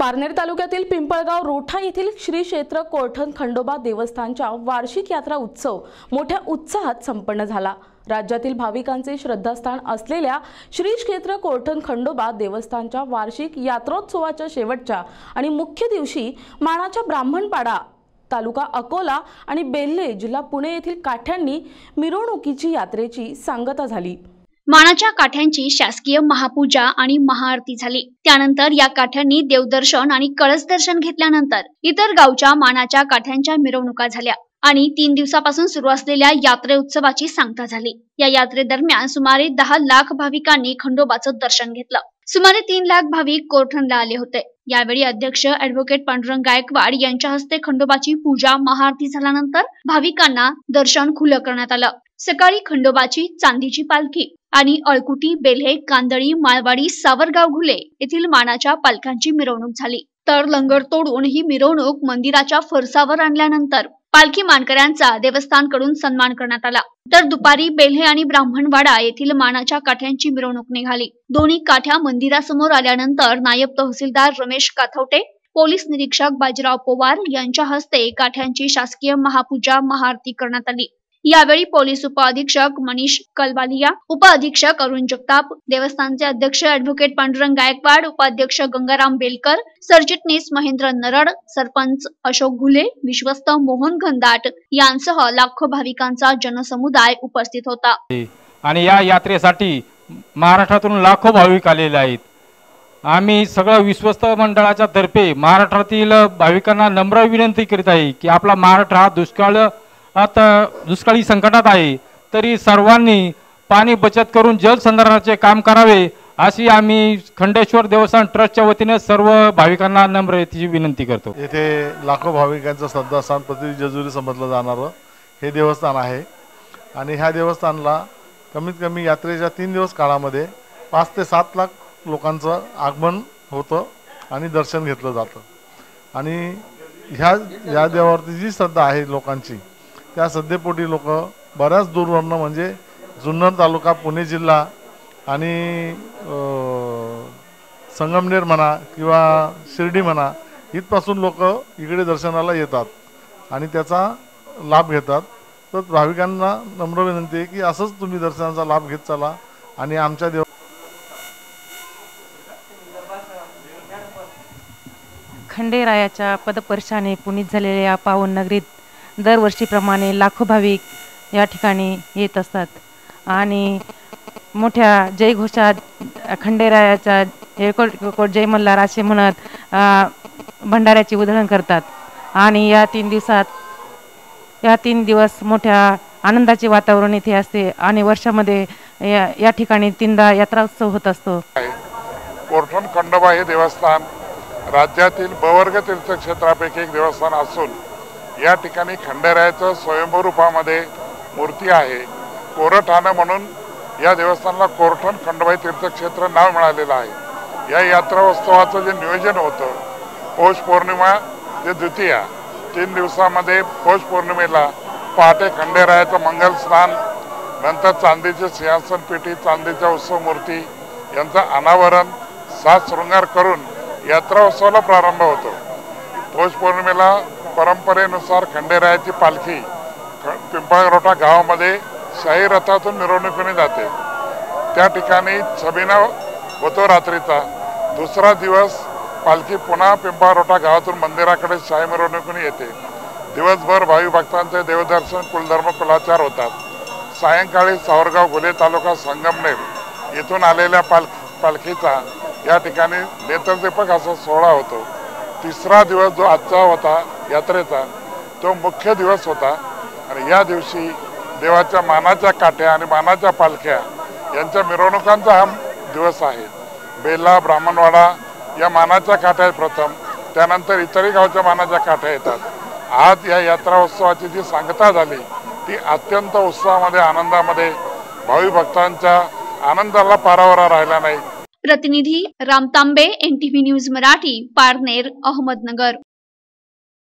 पारनेर तालुक्यातील पिंपळगाव रोठा येथील श्री क्षेत्र कोरठण खंडोबा देवस्थानच्या वार्षिक यात्रा उत्सव मोठ्या उत्साहात संपन्न झाला. राज्यातील भाविकांचे श्रद्धास्थान असलेल्या श्री क्षेत्र कोरठण खंडोबा देवस्थानच्या वार्षिक यात्रोत्सवाच्या शेवटच्या आणि मुख्य दिवशी माणाच्या ब्राह्मणपाडा तालुका अकोला आणि बेल्हे जिल्हा पुणे येथील काठ्यांनी मिरवणुकीची यात्रेची सांगता झाली. मानाच्या काठ्यांची शासकीय महापूजा आणि महाआरती झाली. त्यानंतर या काठ्यांनी देवदर्शन आणि कळस दर्शन घेतल्यानंतर इतर गावच्या मानाच्या काठ्यांच्या मिरवणुका झाल्या आणि तीन दिवसापासून सुरू असलेल्या यात्रे उत्सवाची सांगता झाली. या यात्रेदरम्यान सुमारे दहा लाख भाविकांनी खंडोबाचं दर्शन घेतलं. सुमारे तीन लाख भाविक कोरठणला आले होते. यावेळी अध्यक्ष अॅडव्होकेट पांडुरंग गायकवाड यांच्या हस्ते खंडोबाची पूजा महाआरती झाल्यानंतर भाविकांना दर्शन खुलं करण्यात आलं. सकाळी खंडोबाची चांदीची पालखी आणि अळकुटी बेल्हे कांदळी माळवाडी सावरगाव घुले येथील मानाच्या पालख्यांची मिरवणूक झाली. तर लंगर तोडून ही मिरवणूक मंदिराच्या फरसावर आणल्यानंतर पालखी मानकऱ्यांचा देवस्थानकडून सन्मान करण्यात आला. तर दुपारी बेल्हे आणि ब्राह्मणवाडा येथील मानाच्या काठ्यांची मिरवणूक निघाली. दोन्ही काठ्या मंदिरासमोर आल्यानंतर नायब तहसीलदार रमेश काथवटे पोलीस निरीक्षक बाजीराव पवार यांच्या हस्ते काठ्यांची शासकीय महापूजा महाआरती करण्यात आली. यावेळी पोलीस उपअधीक्षक मनीष कलबालिया उपअधीक्षक अरुण जगताप देवस्थानचे अध्यक्ष अॅडव्होकेट पांडुरंग गायकवाड उपाध्यक्ष गंगाराम बेलकर सरचिटणीस महेंद्र नरड सरपंच अशोक घुले विश्वस्त मोहन घनदाट यांसह लाखो भाविकांचा जनसमुदाय उपस्थित होता. आणि या यात्रेसाठी महाराष्ट्रातून लाखो भाविक आलेले आहेत. आम्ही सगळं विश्वस्त मंडळाच्या तर्फे महाराष्ट्रातील भाविकांना नम्र विनंती करीत आहे की आपला महाराष्ट्र हा दुष्काळ आता दुष्काळी संकटात आहे तरी सर्वांनी पाणी बचत करून जलसंधारणाचे काम करावे अशी आम्ही खंडेश्वर देवस्थान ट्रस्टच्या वतीने सर्व भाविकांना नम्रतेची विनंती करतो. येथे लाखो भाविकांचं श्रद्धास्थान प्रति जेजुरी समजलं जाणारं हे देवस्थान आहे. आणि ह्या देवस्थानला कमीत कमी यात्रेच्या तीन दिवस काळामध्ये पाच ते सात लाख लोकांचं आगमन होतं आणि दर्शन घेतलं जातं. आणि ह्या या देवावरती जी श्रद्धा आहे लोकांची त्या सध्यापोटी लोक बऱ्याच दूरवरनं म्हणजे जुन्नर तालुका पुणे जिल्हा आणि संगमनेर म्हणा किंवा शिर्डी म्हणा इथपासून लोक इकडे दर्शनाला येतात आणि त्याचा लाभ घेतात. तर भाविकांना नम्र विनंती आहे की असंच तुम्ही दर्शनाचा लाभ घेत चाला आणि आमच्या देव खंडेरायाच्या पदपर्शाने पुनीत झालेल्या पावन नगरीत दरवर्षीप्रमाणे लाखो भाविक या ठिकाणी येत असतात. आणि मोठ्या जयघोषात खंडेरायाच्या जयकोट जय मल्हार असे म्हणत भंडाऱ्याची उधळण करतात. आणि या तीन दिवसात या तीन दिवस मोठ्या आनंदाचे वातावरण इथे असते आणि वर्षामध्ये या या ठिकाणी तीनदा यात्रा उत्सव होत असतो. कोरठण खंडोबा हे देवस्थान राज्यातील बवर्ग तीर्थक्षेत्रापैकी एक देवस्थान असून या ठिकाणी खंडेरायाचं स्वयंभूरूपामध्ये मूर्ती आहे. कोरठाणं म्हणून या देवस्थानाला कोरठण खंडोबाई तीर्थक्षेत्र नाव मिळालेलं आहे. या यात्रा उत्सवाचं जे नियोजन होतं पौष पौर्णिमा ते द्वितीया तीन दिवसामध्ये पौष पौर्णिमेला पहाटे खंडेरायाचं मंगल स्नान नंतर चांदीचे सिंहासन पेटी चांदीच्या उत्सव मूर्ती यांचं अनावरण सात शृंगार करून यात्रा उत्सवाला प्रारंभ होतो. पौष पौर्णिमेला परंपरेनुसार खंडेरायाची पालखी पिंपळरोटा गावामध्ये शाही रथातून मिरवणुकीने जाते. त्या ठिकाणी छबिना होतो रात्रीचा. दुसरा दिवस पालखी पुन्हा पिंपळरोटा गावातून मंदिराकडे शाही मिरवणुकीने येते. दिवसभर भावी भक्तांचे देवदर्शन कुलधर्म कुलाचार होतात. सायंकाळी सावरगाव घुले तालुका संगमनेर येथून आलेल्या पाल पालखीचा या ठिकाणी नेत्रदीपक असा सोहळा होतो. तिसरा दिवस जो आजचा होता यात्रेचा तो मुख्य दिवस होता. आणि या दिवशी देवाच्या मानाच्या काठ्या आणि मानाच्या पालख्या यांच्या मिरवणुकांचा हा दिवस आहे. बेला ब्राह्मणवाडा या मानाच्या काठ्या प्रथम. त्यानंतर इतरही गावच्या मानाच्या काठ्या येतात. आज या यात्रा उत्सवाची जी सांगता झाली ती अत्यंत उत्साहामध्ये आनंदामध्ये भावी भक्तांच्या आनंदाला पारावरा राहिला नाही. प्रतिनिधी रामतांबे एन न्यूज मराठी पारनेर अहमदनगर.